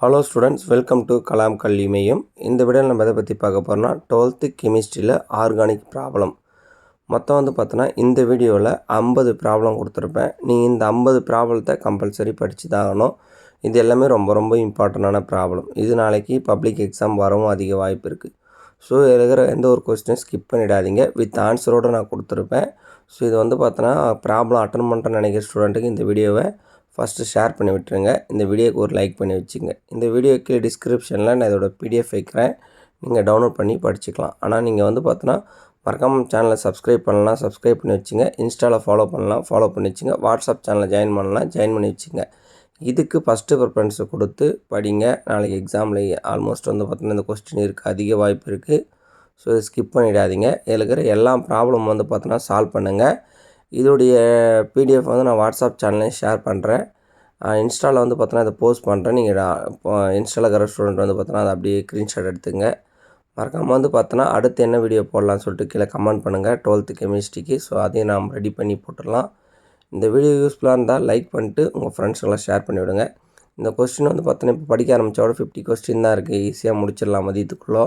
Hello students welcome to Kalam கல்வி மையம் இந்த வீடியோவில் நம்ம எதை பற்றி பார்க்க போகிறோம்னா டுவெல்த்து கெமிஸ்ட்ரியில் ஆர்கானிக் ப்ராப்ளம் மொத்தம் வந்து பார்த்தோன்னா இந்த வீடியோவில் ஐம்பது ப்ராப்ளம் கொடுத்துருப்பேன். நீங்கள் இந்த ஐம்பது ப்ராப்ளத்தை கம்பல்சரி படித்து தான் ஆகணும். இது எல்லாமே ரொம்ப ரொம்ப இம்பார்ட்டண்டான ப்ராப்ளம் இது நாளைக்கு பப்ளிக் எக்ஸாம் வரவும் அதிக வாய்ப்பு இருக்குது ஸோ இருக்கிற எந்த ஒரு கொஸ்டினையும் ஸ்கிப் பண்ணிடாதீங்க. வித் ஆன்சரோடு நான் கொடுத்துருப்பேன். ஸோ இது வந்து பார்த்தோன்னா ப்ராப்ளம் அட்டன் பண்ணுறேன்னு நினைக்கிற ஸ்டூடெண்ட்டுக்கு இந்த வீடியோவை ஃபஸ்ட்டு ஷேர் பண்ணி விட்டுருங்க. இந்த வீடியோக்கு ஒரு லைக் பண்ணி வச்சுங்க. இந்த வீடியோக்கு டிஸ்கிரிப்ஷனில் நான் இதோட பிடிஎஃப் வைக்கிறேன். நீங்கள் டவுன்லோட் பண்ணி படிச்சுக்கலாம். ஆனால் நீங்கள் வந்து பார்த்தோன்னா மறக்காமல் சேனலை சப்ஸ்கிரைப் பண்ணலாம் சப்ஸ்கிரைப் பண்ணி வச்சுங்க. இன்ஸ்டாவில் ஃபாலோ பண்ணலாம் ஃபாலோ பண்ணி வச்சுங்க. வாட்ஸ்அப் சேனலில் ஜாயின் பண்ணலாம் ஜாயின் பண்ணி வச்சுங்க. இதுக்கு ஃபஸ்ட்டு ப்ரிஃபரன்ஸை கொடுத்து படிங்க. நாளைக்கு எக்ஸாமில் ஆல்மோஸ்ட் வந்து பார்த்தோன்னா இந்த கொஸ்டின் இருக்குது அதிக வாய்ப்பு இருக்குது ஸோ இதை ஸ்கிப் பண்ணிடாதீங்க. இதில் இருக்கிற எல்லா ப்ராப்ளம் வந்து பார்த்தோன்னா சால்வ் பண்ணுங்கள் இதோடைய பிடிஎஃப் வந்து நான் வாட்ஸ்அப் சேனல்லையும் ஷேர் பண்ணுறேன் இன்ஸ்டாவில் வந்து பார்த்தோன்னா இதை போஸ்ட் பண்ணுறேன் நீங்கள் இப்போ இன்ஸ்டாவில் இருக்கிற ஸ்டூடெண்ட் வந்து பார்த்தோன்னா அதை அப்படியே ஸ்க்ரீன்ஷாட் எடுத்துங்க. மறக்காமல் வந்து பார்த்தோன்னா அடுத்து என்ன வீடியோ போடலாம்னு சொல்லிட்டு கீழே கமெண்ட் பண்ணுங்கள் டுவெல்த்து கெமிஸ்ட்ரிக்கு ஸோ அதையும் நாம் ரெடி பண்ணி போட்டுடலாம். இந்த வீடியோ யூஸ்ஃபுல்லாக இருந்தால் லைக் பண்ணிட்டு உங்கள் ஃப்ரெண்ட்ஸுக்கெல்லாம் ஷேர் பண்ணிவிடுங்க இந்த கொஸ்டின் வந்து பார்த்தோன்னா இப்போ படிக்க ஆரம்பித்தோட ஃபிஃப்டி கொஸ்டின் தான் இருக்குது ஈஸியாக முடிச்சிடலாம் மதியத்துக்குள்ளே.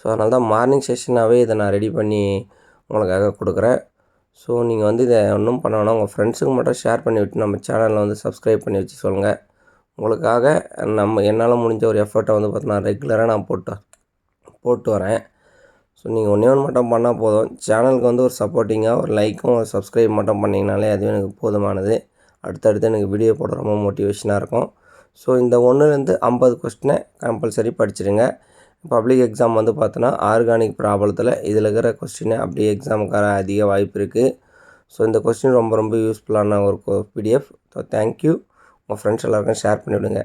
ஸோ அதனால தான் மார்னிங் செஷனாகவே இதை நான் ரெடி பண்ணி உங்களுக்காக கொடுக்குறேன். ஸோ நீங்கள் வந்து இதை ஒன்றும் பண்ண வேணாம். உங்கள் ஃப்ரெண்ட்ஸுக்கு மட்டும் ஷேர் பண்ணி விட்டு நம்ம சேனலில் வந்து சப்ஸ்கிரைப் பண்ணி வச்சு சொல்லுங்கள் உங்களுக்காக நம்ம என்னால் முடிஞ்ச ஒரு எஃபர்ட்டை வந்து பார்த்தோன்னா ரெகுலராக நான் போட்டு போட்டு வரேன். ஸோ நீங்கள் ஒன்றே ஒன்று மட்டும் பண்ணால் போதும். சேனலுக்கு வந்து ஒரு சப்போர்ட்டிங்காக ஒரு லைக்கும் ஒரு சப்ஸ்கிரைப் மட்டும் பண்ணிங்கனாலே அதுவே எனக்கு போதுமானது. அடுத்தடுத்து எனக்கு வீடியோ போட ரொம்ப மோட்டிவேஷனாக இருக்கும். ஸோ இந்த ஒன்றுலேருந்து ஐம்பது கொஸ்டினை கம்பல்சரி படிச்சிடுங்க. பப்ளிக் எக்ஸாம் வந்து பார்த்தோன்னா ஆர்கானிக் ப்ராப்ளத்தில் இதில் இருக்கிற கொஸ்டினை அப்படியே எக்ஸாமுக்கார அதிக வாய்ப்பு இருக்குது ஸோ இந்த கொஸ்டின் ரொம்ப ரொம்ப யூஸ்ஃபுல்லான ஒரு பிடிஎஃப் ஸோ தேங்க்யூ உங்கள் ஃப்ரெண்ட்ஸ் எல்லாருக்கும் ஷேர் பண்ணிவிடுங்க.